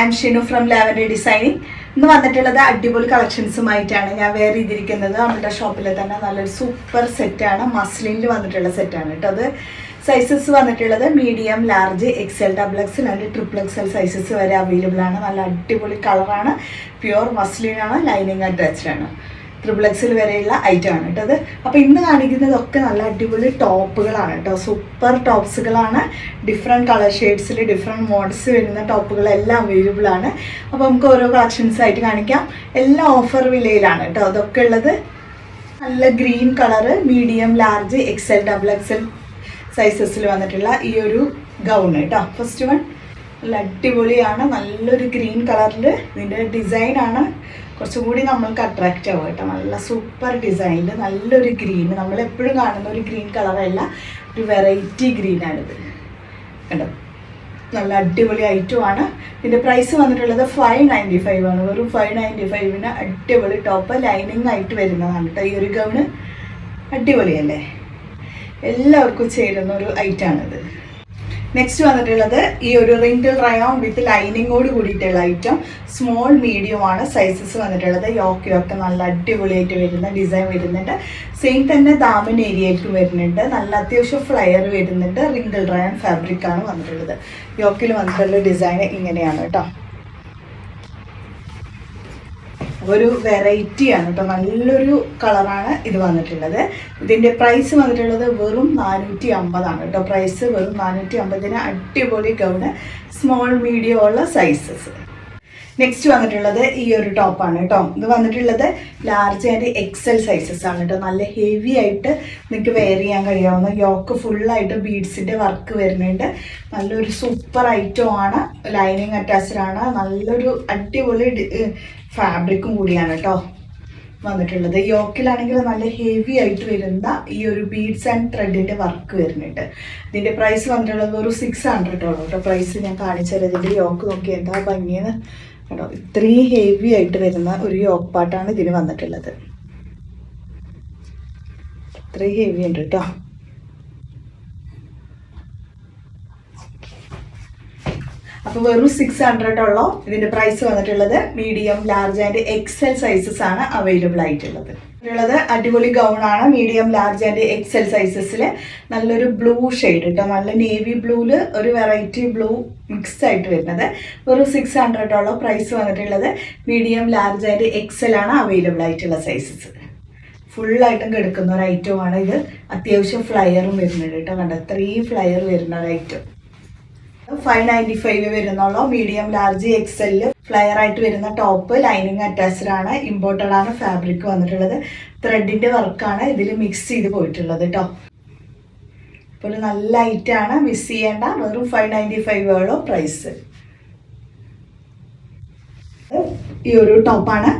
M Shinu from Lavender designing ഇന്ന് വന്നിട്ടുള്ളത് അടിപൊളി കളക്ഷൻസുമായിട്ടാണ്. ഞാൻ വേറെ ചെയ്തിരിക്കുന്നത് നമ്മുടെ ഷോപ്പിൽ തന്നെ നല്ലൊരു സൂപ്പർ സെറ്റാണ് മസ്ലിനിൽ വന്നിട്ടുള്ള സെറ്റാണ് കേട്ടോ അത്. സൈസസ് വന്നിട്ടുള്ളത് medium large XL double XL and triple XL sizes വരെ അവൈലബിൾ ആണ്. നല്ല അടിപൊളി കളറാണ് പ്യുവർ മസ്ലിനാണ് ലൈനിങ് അറ്റാച്ച്ഡ് ആണ്. ട്രിപ്പിൾ എക്സിൽ വരെയുള്ള ഐറ്റം ആണ് കേട്ടോ അത്. അപ്പോൾ ഇന്ന് കാണിക്കുന്നതൊക്കെ നല്ല അടിപൊളി ടോപ്പുകളാണ് കേട്ടോ. സൂപ്പർ ടോപ്സുകളാണ് ഡിഫറെന്റ് കളർ ഷെയ്ഡ്സിൽ ഡിഫറെന്റ് മോഡൽസ് വരുന്ന ടോപ്പുകളെല്ലാം അവൈലബിൾ ആണ്. അപ്പോൾ നമുക്ക് ഓരോ കളക്ഷൻസ് ആയിട്ട് കാണിക്കാം. എല്ലാം ഓഫർ വിലയിലാണ് കേട്ടോ അതൊക്കെ ഉള്ളത്. നല്ല green colour medium large XL double XL സൈസസിൽ വന്നിട്ടുള്ള ഈ ഒരു ഗൗൺ കേട്ടോ. ഫസ്റ്റ് വൺ നല്ല അടിപൊളിയാണ്. നല്ലൊരു ഗ്രീൻ കളറിൽ ഇതിന്റെ ഡിസൈനാണ് കുറച്ചും കൂടി നമ്മൾക്ക് അട്രാക്റ്റ് ആവും കേട്ടോ. നല്ല സൂപ്പർ ഡിസൈനിൽ നല്ലൊരു ഗ്രീൻ നമ്മൾ എപ്പോഴും കാണുന്ന ഒരു ഗ്രീൻ കളറല്ല ഒരു വെറൈറ്റി ഗ്രീനാണിത് കണ്ടോ? നല്ല അടിപൊളി ഐറ്റമാണ് ഇതിന്റെ പ്രൈസ് വന്നിട്ടുള്ളത് ഫൈവ് നയന്റി ഫൈവ് ആണ്. വെറും ഫൈവ് നയന്റി ഫൈവിന് അടിപൊളി ടോപ്പ് ലൈനിങ് ആയിട്ട് വരുന്നതാണ് കേട്ടോ ഈ ഒരു ഗൗണ് അടിപൊളിയല്ലേ? എല്ലാവർക്കും ചേരുന്ന ഒരു ഐറ്റമാണിത് നെക്സ്റ്റ് വന്നിട്ടുള്ളത് ഈ ഒരു റിങ്കിൾ റയോൺ വിത്ത് ലൈനിങ്ങോട് കൂടിയിട്ടുള്ള ഐറ്റം സ്മോൾ മീഡിയം ആണ് സൈസസ് വന്നിട്ടുള്ളത്. യോക്ക് യോക്ക് നല്ല അടിപൊളിയായിട്ട് വരുന്ന ഡിസൈൻ വരുന്നുണ്ട്. സെയിം തന്നെ ദാമൻ ഏരിയയിലേക്ക് വരുന്നുണ്ട്. നല്ല അത്യാവശ്യം ഫ്ലയർ വരുന്നുണ്ട്. റിങ്കിൾ റയോൺ ഫാബ്രിക് ആണ് വന്നിട്ടുള്ളത്. യോക്കിൽ വന്നിട്ടുള്ള ഡിസൈൻ ഇങ്ങനെയാണ് കേട്ടോ. ഒരു വെറൈറ്റിയാണ് കേട്ടോ. നല്ലൊരു കളറാണ് ഇത് വന്നിട്ടുള്ളത്. ഇതിന്റെ പ്രൈസ് വന്നിട്ടുള്ളത് വെറും നാനൂറ്റി അമ്പതാണ് കേട്ടോ. പ്രൈസ് വെറും നാനൂറ്റി അമ്പതിന് അടിപൊളി ഗൗണ് സ്മോൾ മീഡിയം ഉള്ള സൈസസ് നെക്സ്റ്റ് വന്നിട്ടുള്ളത് ഈ ഒരു ടോപ്പാണ് കേട്ടോ. ഇത് വന്നിട്ടുള്ളത് ലാർജ് ആൻഡ് എക്സൽ സൈസസ് ആണ് കേട്ടോ. നല്ല ഹെവി ആയിട്ട് നിങ്ങൾക്ക് വെയർ ചെയ്യാൻ കഴിയാവുന്ന യോക്ക് ഫുള്ളായിട്ട് ബീഡ്സിന്റെ വർക്ക് വരുന്നുണ്ട്. നല്ലൊരു സൂപ്പർ ഐറ്റം ആണ്. ലൈനിങ് അറ്റാച്ച്ഡ് ആണ്. നല്ലൊരു അടിപൊളി ഫാബ്രിക്കും കൂടിയാണ് കേട്ടോ വന്നിട്ടുള്ളത്. യോക്കിലാണെങ്കിൽ നല്ല ഹെവി ആയിട്ട് വരുന്ന ഈ ഒരു ബീഡ്സ് ആൻഡ് ത്രെഡിന്റെ വർക്ക് വരുന്നുണ്ട്. ഇതിന്റെ പ്രൈസ് വന്നിട്ടുള്ളത് ഒരു സിക്സ് ഹൺഡ്രഡ് ഉള്ളൂ കേട്ടോ. പ്രൈസ് ഞാൻ കാണിച്ചു ഇതിന്റെ യോക്ക് നോക്കി എന്താ ഭംഗിയെന്ന്. കേട്ടോ ഇത്രയും ഹെവി ആയിട്ട് വരുന്ന ഒരു യോക്ക് പാട്ടാണ് ഇതിന് വന്നിട്ടുള്ളത്. ഇത്രയും ഹെവി ഉണ്ട് കേട്ടോ. അപ്പോൾ വെറും സിക്സ് ഹൺഡ്രഡ് ഉള്ളോ? ഇതിന്റെ പ്രൈസ് വന്നിട്ടുള്ളത് medium large and XL sizes ആണ് അവൈലബിൾ ആയിട്ടുള്ളത്. ഉള്ളത് അടിപൊളി ഗൗണാണ് മീഡിയം ലാർജ് ആൻഡ് എക്സൽ സൈസസിൽ നല്ലൊരു ബ്ലൂ ഷെയ്ഡ് കേട്ടോ നല്ല നേവി ബ്ലൂവിൽ ഒരു വെറൈറ്റി ബ്ലൂ മിക്സ് ആയിട്ട് വരുന്നത്. ഒരു സിക്സ് ഹൺഡ്രഡോളം പ്രൈസ് വന്നിട്ടുള്ളത്. മീഡിയം ലാർജ് ആൻഡ് എക്സൽ ആണ് അവൈലബിൾ ആയിട്ടുള്ള സൈസസ് ഫുള്ളായിട്ടും കിടക്കുന്ന ഒരു ഐറ്റമാണ് ഇത്. അത്യാവശ്യം ഫ്ലയറും വരുന്നുണ്ട് കേട്ടോ കണ്ടോ? ത്രീ ഫ്ലയർ വരുന്ന ഒരു ഐറ്റം ഫൈവ് നയന്റി ഫൈവ് വരുന്നുള്ളൂ. മീഡിയം ലാർജ് എക്സെൽ ഫ്ലയർ ആയിട്ട് വരുന്ന ടോപ്പ് ലൈനിങ് അറ്റാച്ച്ഡ് ആണ്. ഇമ്പോർട്ടഡ് ആണ് ഫാബ്രിക് വന്നിട്ടുള്ളത്. ത്രെഡിന്റെ വർക്കാണ് ഇതിൽ മിക്സ് ചെയ്ത് പോയിട്ടുള്ളത് കേട്ടോ അപ്പോൾ നല്ല ലൈറ്റ് ആണ് മിസ് ചെയ്യേണ്ട. വെറും ഫൈവ് നയന്റി ഫൈവ് ഉള്ളൂ പ്രൈസ് ഈ ഒരു ടോപ്പാണ്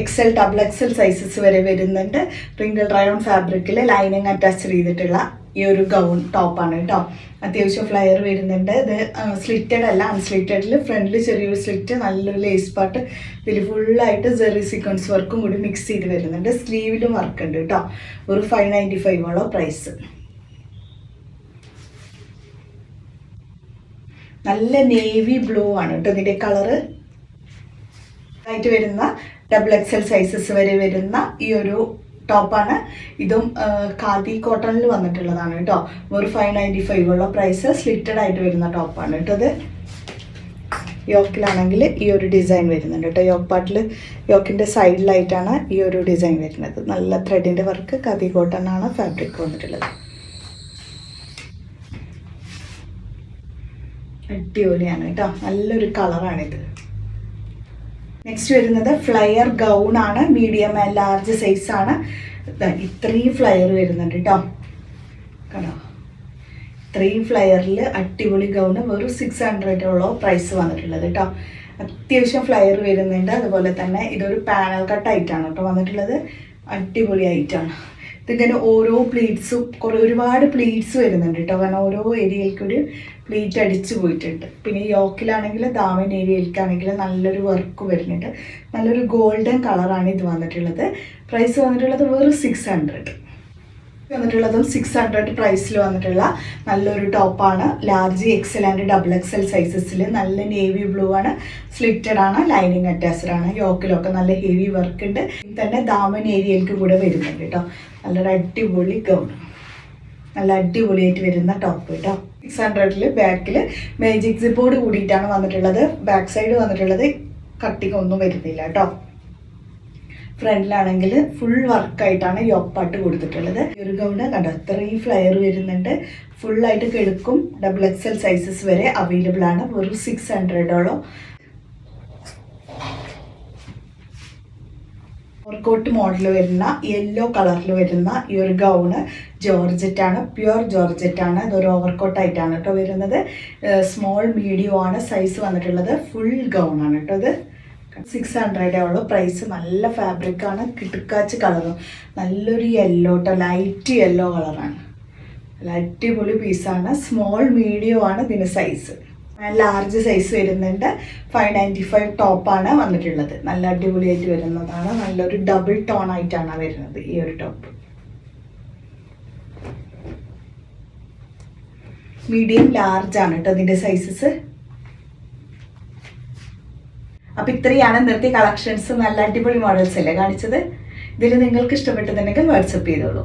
എക്സൽ ഡബിൾ എക്സൽ സൈസസ് വരെ വരുന്നുണ്ട്. റിങ്കിൾ റയോൺ ഫാബ്രിക്കിൽ ലൈനിങ് അറ്റാച്ച് ചെയ്തിട്ടുള്ള ഈ ഒരു ഗൗൺ ടോപ്പാണ് കേട്ടോ അത്യാവശ്യം ഫ്ലയർ വരുന്നുണ്ട്. ഇത് സ്ലിറ്റഡ് അല്ല അൺസ്ലിറ്റഡിൽ ഫ്രണ്ടിൽ ചെറിയൊരു സ്ലിറ്റ് നല്ലൊരു ലേസ് പാട്ട് ഇതിൽ ഫുള്ളായിട്ട് ജെറി സീക്വൻസ് വർക്കും കൂടി മിക്സ് ചെയ്ത് വരുന്നുണ്ട്. സ്ലീവിലും വർക്ക് ഉണ്ട് കേട്ടോ ഒരു ഫൈവ് നയന്റി ഫൈവോളോ പ്രൈസ് നല്ല നേവി ബ്ലൂ ആണ് കേട്ടോ ഇതിന്റെ കളറ് ആയിട്ട് വരുന്ന ഡബിൾ എക്സ് എൽ സൈസസ് വരെ വരുന്ന ഈ ഒരു ടോപ്പാണ് ഇതും ഖാദി കോട്ടണിൽ വന്നിട്ടുള്ളതാണ് കേട്ടോ. ഒരു ഫൈവ് നയന്റി ഫൈവ് ഉള്ള പ്രൈസ് സ്ലിറ്റഡ് ആയിട്ട് വരുന്ന ടോപ്പാണ് കേട്ടോ അത് യോക്കിലാണെങ്കിൽ ഈ ഒരു ഡിസൈൻ വരുന്നുണ്ട് കേട്ടോ. യോക്ക് പാട്ടിൽ യോക്കിന്റെ സൈഡിലായിട്ടാണ് ഈ ഒരു ഡിസൈൻ വരുന്നത്. നല്ല ത്രെഡിന്റെ വർക്ക് ഖാദി കോട്ടണാണ് ഫാബ്രിക് വന്നിട്ടുള്ളത്. അടിപൊളിയാണ് കേട്ടോ. നല്ലൊരു കളറാണിത് നെക്സ്റ്റ് വരുന്നത് ഫ്ലയർ ഗൗൺ ആണ്. മീഡിയം ലാർജ് സൈസ് ആണ്. ഇത്രയും ഫ്ലയർ വരുന്നുണ്ട് കേട്ടോ കണ്ടോ? ഇത്രയും ഫ്ലയറിൽ അടിപൊളി ഗൗണ് വെറും സിക്സ് ഹൺഡ്രഡോളോ പ്രൈസ് വന്നിട്ടുള്ളത് കേട്ടോ അത്യാവശ്യം ഫ്ലയർ വരുന്നുണ്ട്. അതുപോലെ തന്നെ ഇതൊരു പാനൽ കട്ട് ആയിട്ടാണ് കേട്ടോ വന്നിട്ടുള്ളത്. അടിപൊളി ആയിട്ടാണ് ഇതിങ്ങനെ ഓരോ പ്ലീറ്റ്സും കുറേ ഒരുപാട് പ്ലീറ്റ്സ് വരുന്നുണ്ട് കേട്ടോ. കാരണം ഓരോ ഏരിയയിലേക്കൊരു പ്ലീറ്റ് അടിച്ചു പോയിട്ടുണ്ട്. പിന്നെ യോക്കിലാണെങ്കിൽ ദാമൻ ഏരിയയിലേക്കാണെങ്കിൽ നല്ലൊരു വർക്ക് വരുന്നുണ്ട്. നല്ലൊരു ഗോൾഡൻ കളറാണ് ഇത് വന്നിട്ടുള്ളത്. പ്രൈസ് വന്നിട്ടുള്ളത് വെറും സിക്സ് ഹൺഡ്രഡ് വന്നിട്ടുള്ളതും സിക്സ് ഹൺഡ്രഡ് പ്രൈസിൽ വന്നിട്ടുള്ള നല്ലൊരു ടോപ്പാണ് large XL and double XL സൈസസിൽ നല്ല നേവി ബ്ലൂ ആണ്. സ്ലിറ്റഡ് ആണ് ലൈനിങ് അറ്റാച്ച്ഡ് ആണ്. യോക്കിലൊക്കെ നല്ല ഹെവി വർക്ക് ഉണ്ട്. തന്നെ ദാമൻ ഏരിയയിലേക്ക് കൂടെ വരുന്നുണ്ട് കേട്ടോ. നല്ലൊരു അടിപൊളി ഗൗൺ നല്ല അടിപൊളിയായിട്ട് വരുന്ന ടോപ്പ് കേട്ടോ. സിക്സ് ഹൺഡ്രഡിൽ ബാക്കിൽ മേജിക് സിപ്പോട് കൂടിയിട്ടാണ് വന്നിട്ടുള്ളത്. ബാക്ക് സൈഡ് വന്നിട്ടുള്ളത് കട്ടിങ് ഒന്നും വരുന്നില്ല കേട്ടോ. ഫ്രണ്ടിലാണെങ്കിൽ ഫുൾ വർക്കായിട്ടാണ് യോപ്പാട്ട് കൊടുത്തിട്ടുള്ളത്. ഒരു ഗൗണ് കണ്ടോ? ഇത്രയും ഫ്ലയർ വരുന്നുണ്ട്. ഫുള്ളായിട്ട് കെടുക്കും ഡബിൾ എക്സൽ സൈസസ് വരെ അവൈലബിൾ ആണ്. വെറും സിക്സ് ഹൺഡ്രഡോളം ഓർക്കോട്ട് മോഡൽ വരുന്ന യെല്ലോ കളറിൽ വരുന്ന ഈ ഒരു ഗൗണ് ജോർജറ്റ് ആണ്. പ്യുവർ ജോർജറ്റ് ആണ്. ഇതൊരു ഓവർകോട്ട് ആയിട്ടാണ് കേട്ടോ വരുന്നത്. സ്മോൾ മീഡിയം ആണ് സൈസ് വന്നിട്ടുള്ളത്. ഫുൾ ഗൗൺ ആണ് കേട്ടോ ഇത്. സിക്സ് ഹൺഡ്രഡേ ഉള്ളൂ പ്രൈസ് നല്ല ഫാബ്രിക്കാണ് കിടുക്കാച്ച് കളറും നല്ലൊരു യെല്ലോ കേട്ടോ ലൈറ്റ് യെല്ലോ കളറാണ് നല്ല അടിപൊളി പീസാണ് സ്മോൾ മീഡിയം ആണ് ഇതിന് സൈസ് ലാർജ് സൈസ് വരുന്നുണ്ട്. ഫൈവ് നയന്റി ഫൈവ് ടോപ്പാണ് വന്നിട്ടുള്ളത്. നല്ല അടിപൊളിയായിട്ട് വരുന്നതാണ്. നല്ലൊരു ഡബിൾ ടോൺ ആയിട്ടാണ് വരുന്നത് ഈ ഒരു ടോപ്പ് മീഡിയം ലാർജ് ആണ് കേട്ടോ ഇതിന്റെ സൈസസ് അപ്പം ഇത്രയാണ് നിർത്തി കളക്ഷൻസ് നല്ല അടിപൊളി മോഡൽസ് അല്ലേ കാണിച്ചത്. ഇതിൽ നിങ്ങൾക്ക് ഇഷ്ടപ്പെട്ടതുണ്ടെങ്കിൽ വാട്സപ്പ് ചെയ്തോളൂ.